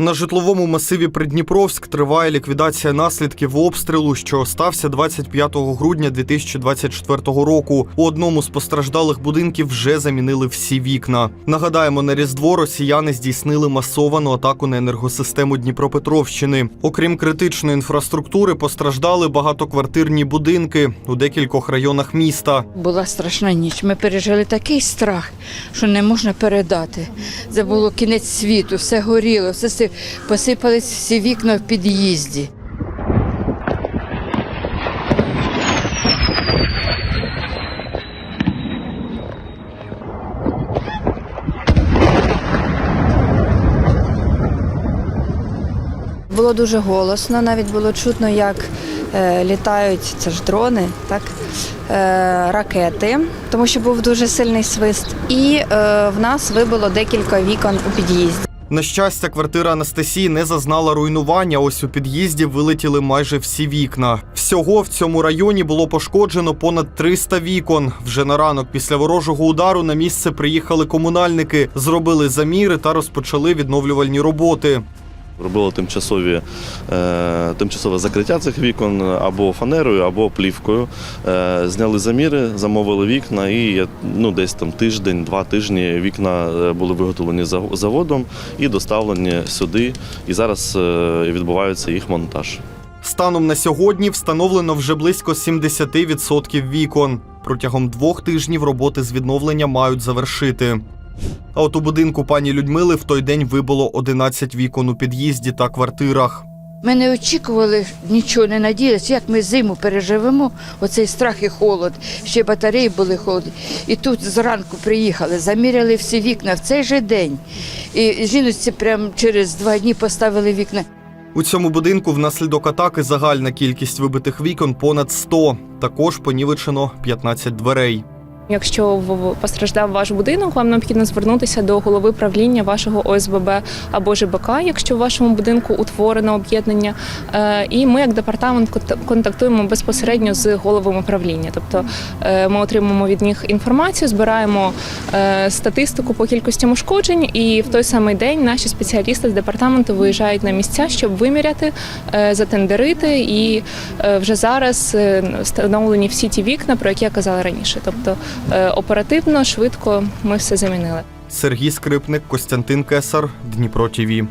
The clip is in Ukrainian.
На житловому масиві Придніпровськ триває ліквідація наслідків обстрілу, що стався 25 грудня 2024 року. У одному з постраждалих будинків вже замінили всі вікна. Нагадаємо, на різдво росіяни здійснили масовану атаку на енергосистему Дніпропетровщини. Окрім критичної інфраструктури, постраждали багатоквартирні будинки у декількох районах міста. Була страшна ніч. Ми пережили такий страх, що не можна передати. Це було кінець світу, все горіло, все посипались всі вікна в під'їзді. Було дуже голосно, навіть було чутно, як е, літають це ж дрони, так е, ракети, тому що був дуже сильний свист. І е, в нас вибило декілька вікон у під'їзді. На щастя, квартира Анастасії не зазнала руйнування. Ось у під'їзді вилетіли майже всі вікна. Всього в цьому районі було пошкоджено понад 300 вікон. Вже на ранок після ворожого удару на місце приїхали комунальники, зробили заміри та розпочали відновлювальні роботи. Робили тимчасові, е, тимчасове закриття цих вікон або фанерою, або плівкою. Е, зняли заміри, замовили вікна, і ну, десь там тиждень, два тижні вікна е, були виготовлені заводом і доставлені сюди. І зараз відбувається їх монтаж. Станом на сьогодні встановлено вже близько 70% вікон. Протягом двох тижнів роботи з відновлення мають завершити. А от у будинку пані Людмили в той день вибуло 11 вікон у під'їзді та квартирах. Ми не очікували нічого, не надіялися, як ми зиму переживемо, оцей страх і холод. Ще батареї були холодні. І тут зранку приїхали, заміряли всі вікна в цей же день. І жіночці прямо через два дні поставили вікна. У цьому будинку внаслідок атаки загальна кількість вибитих вікон понад 100. Також понівечено 15 дверей. Якщо постраждав ваш будинок, вам необхідно звернутися до голови правління вашого ОСББ або ЖБК, якщо в вашому будинку утворено об'єднання. Е, І ми, як департамент, контактуємо безпосередньо з головами правління. Тобто е, ми отримуємо від них інформацію, збираємо е, статистику по кількості ушкоджень, і в той самий день наші спеціалісти з департаменту виїжджають на місця, щоб виміряти, затендерити. І вже зараз встановлені всі ті вікна, про які я казала раніше. Тобто оперативно, швидко ми все замінили. Сергій Скрипник, Костянтин Кесар, Дніпро ТІВІ.